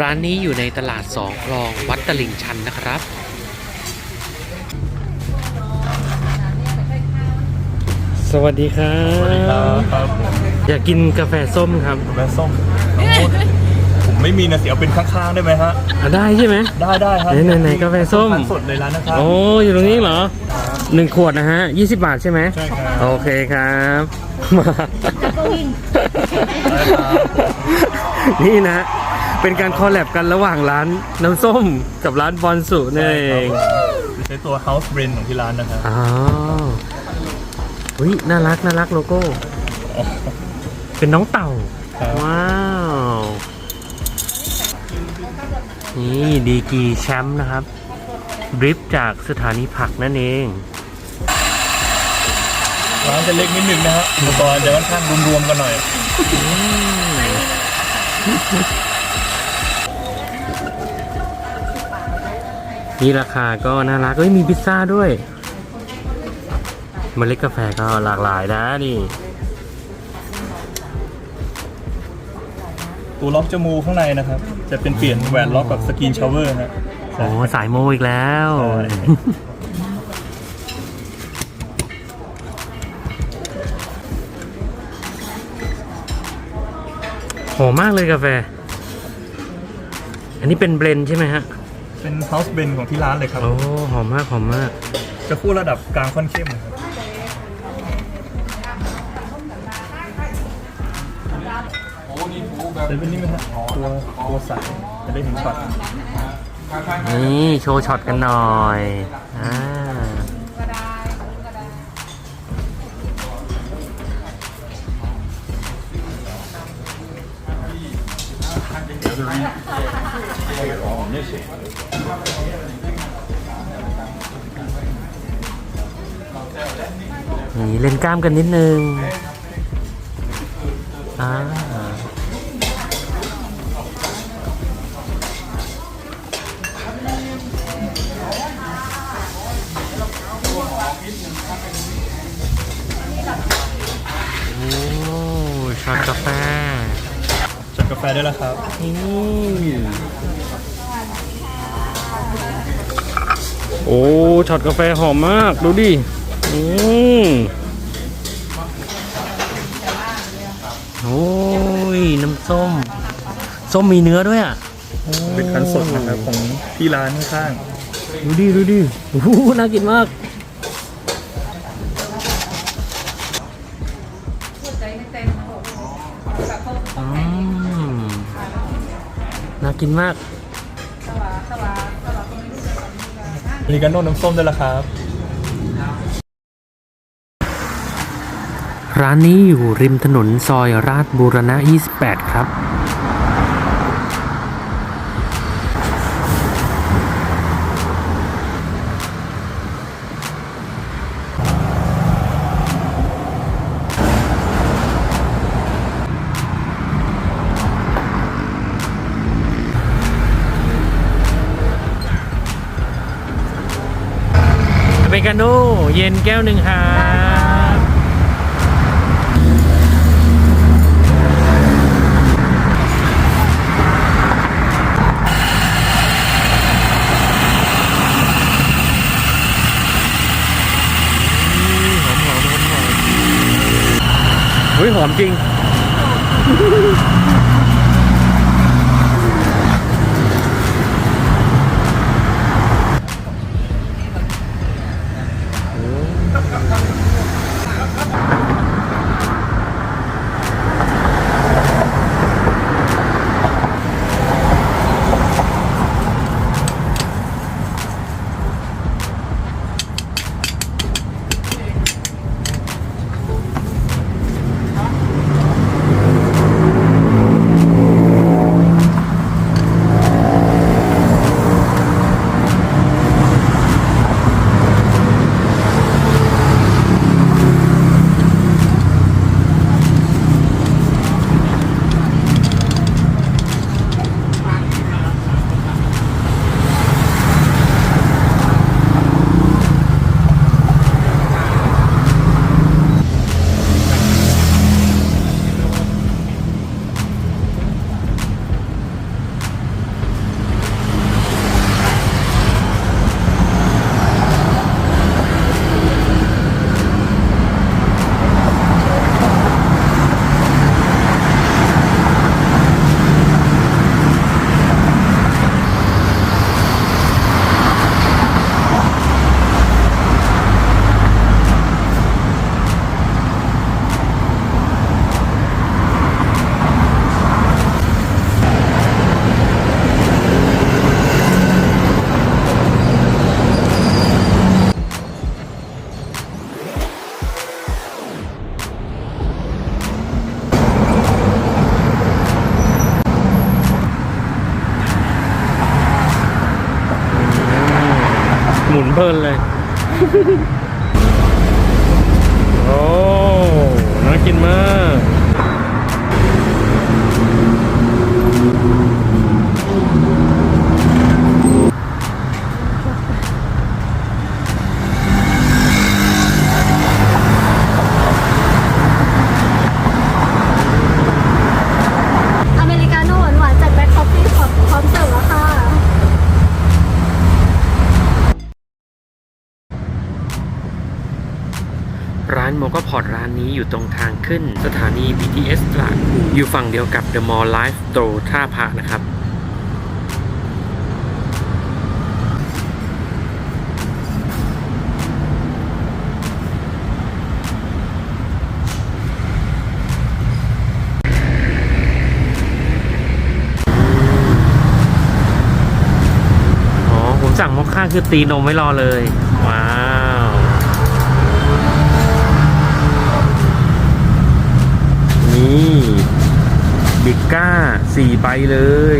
ร้านนี้อยู่ในตลาดสองคลองวัดตลิ่งชันนะครับ สวัสดีครับสวัสดีครับครับอยากกินกาแฟส้มครับแม่ส้มผมไม่มีนะเสียเอาเป็นข้างๆได้ไหมฮะ อะได้ใช่ไหไหมได้ได้ครับไหนไหนๆกาแฟส้มทานสดเลยร้านนะครับ โอ้อยู่ตรงนี้เหรอหนึ่งขวดนะฮะยี่สิบบาทใช่ไหมใช่ครับ โอเคครับมาได้ครับนี่นะ เป็นการคอลแลบกันระหว่างร้านน้ำส้มกับร้านบอลสุนั่นเองใช้ตัว House Blend ของที่ร้านนะครับอ๋ออุ้ยน่ารักน่ารักโลโก้ เป็นน้องเต่าครับว้าว นี่ดีกรีแชมป์นะครับบริฟจากสถานีผักนั่นเองร้านจะเล็กนิดนึงนะฮะอุปกรณ์จะค่อนข้างรวมๆกันหน่อย นี่ราคาก็น่ารักเอ้ยมีพิซซ่าด้วยเมล็ดกาแฟก็หลากหลายนะนี่ตัวล็อกจมูกข้างในนะครับ จะเป็นเปลี่ยนแหวนล็อกกับสกรีนชาวเวอร์นะโอ้สายโมอีกแล้วใช่หอมมากเลยกาแฟ อันนี้เป็นเบลนด์ใช่ไหมฮะ เป็น House Blend ของที่ร้านเลยครับ โอ้หอมมากหอมมาก จะคู่ระดับกลางค่อนเข้มนะครับจะเป็นนี่ไหมฮะตัวตัวใสจะได้เห็นช็อตนี่โชว์ช็อตกันหน่อยอ่า นี่เล่นกล้ามกันนิดนึงอ่าโอ้ช็อตกาแฟจัดกาแฟได้แล้วครับนี่ โอ้ช็อตกาแฟหอมมาก ดูดิ อืมโอ้ย น้ำส้ม ส้มมีเนื้อด้วยอะเป็นคันสดนะครับของที่ร้านข้างดูดิ ดูดิโอ้โหน่ากินมากอืมน่ากินมาก ๆมีกันโน่น้ำส้มด้วยล่ะครับ ร้านนี้อยู่ริมถนนซอยราชบูรณะ 28 ครับ กาโน่เย็นแก้วหนึ่งครับหอมหอมหอมหอมหอมจริง เพลินเลย โอ้ น่ากินมาก อเมริกาโน่หวานๆจากแบล็คคอฟฟี่พร้อมเสิร์ฟแล้วค่ะ ร้านโมก็พอร์ตร้า นี้อยู่ตรงทางขึ้นสถานี BTS ตลาดพลูอยู่ฝั่งเดียวกับ The Mall Life Store ท่าพระนะครับอ๋อผมสั่งมอคค่าคือตีนมไว้รอเลย สี่ใบเลย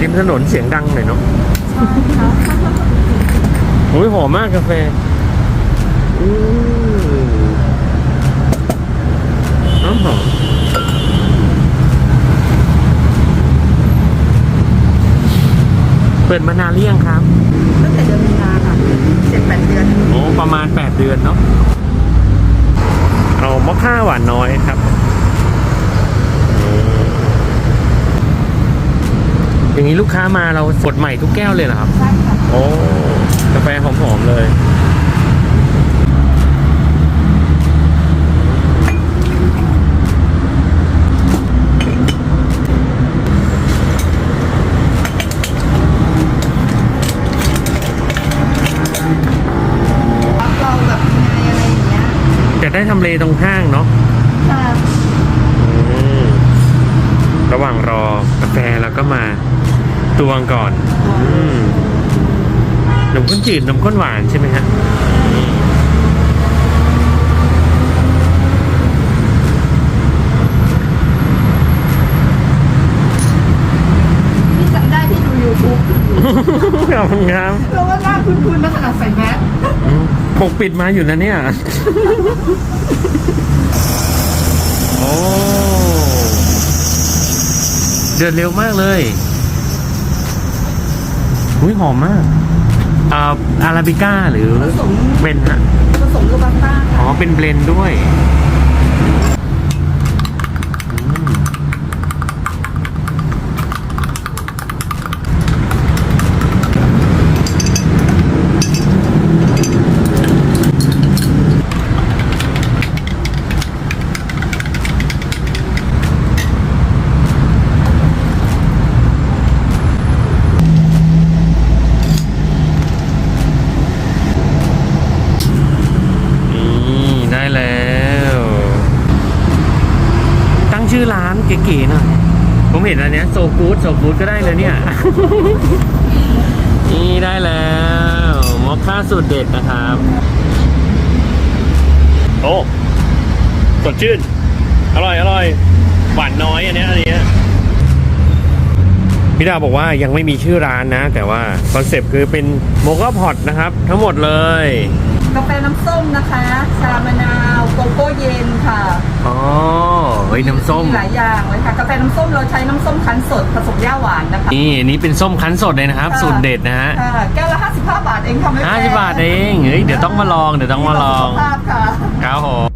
ริมถนนเสียงดังหน่อยเนาะโอ้ยหอมมากกาแฟอู้หอมหอมเปิดมานานหรือยังครับ แปดเดือนโอ้ประมาณ 8 เดือนเนาะเอามะค่าหวานน้อยครับอืมอย่างนี้ลูกค้ามาเราสดใหม่ทุกแก้วเลยเหรอครับ ใช่ค่ะโอ้กาแฟหอมๆเลย เราแบบยังไงอะไรอย่างเงี้ย จะ ได้ทำเลตรงห้างเนาะค่ะอืมระหว่างรอกาแฟแล้วก็มาตวงก่อน อืมนมข้นจืดนมข้นหวานใช่ไหมฮะพี่จำได้ที่ดู YouTube ขอบคุณครับเพราะว่าหน้าคุ้นๆลักษณะใส่แมสอืมปกปิดมาอยู่นะเนี่ย โอ้ เดือดเร็วมากเลยอุ้ยหอมมากอ่าอาราบิก้าหรือผสม เบนฮะผสมโรบัสต้าอ๋อเป็นเบลนด์ด้วยอืมนี่ได้แล้ว ตั้งชื่อร้านเก๋ๆหน่อย ผม เห็นอันเนี้ยโซกูดโซกูดก็ได้เลยเนี่ย นี่ได้แล้วมอคค่าสูตรเด็ดนะครับ โอ้สดชื่น อร่อยอร่อยหวานน้อยอันเนี้ยอันเนี้ยพี่ดาวบอกว่ายังไม่มีชื่อร้านนะ แต่ว่าคอนเซปต์คือเป็นโมก a พอตนะครับ ทั้งหมดเลย กาแฟน้ำส้มนะคะ ชามะนาวโกโก้เย็นค่ะอ๋อเฮ้ยน้ำส้ม หลายอย่างเลยค่ะ กาแฟน้ำส้มเราใช้น้ำส้มคั้นสดผสมย่าหวานนะคะ นี่อันนี้เป็นส้มคั้นสดเลยนะครับ ค่ะ สูตรเด็ดนะฮะค่ะแก้วละ 55 บาทเองค่ะไม่แพงห้าสิบบาทเองเฮ้ยเดี๋ยวต้องมาลองเดี๋ยวต้องมาลองสุขภาพค่ะ ครับผม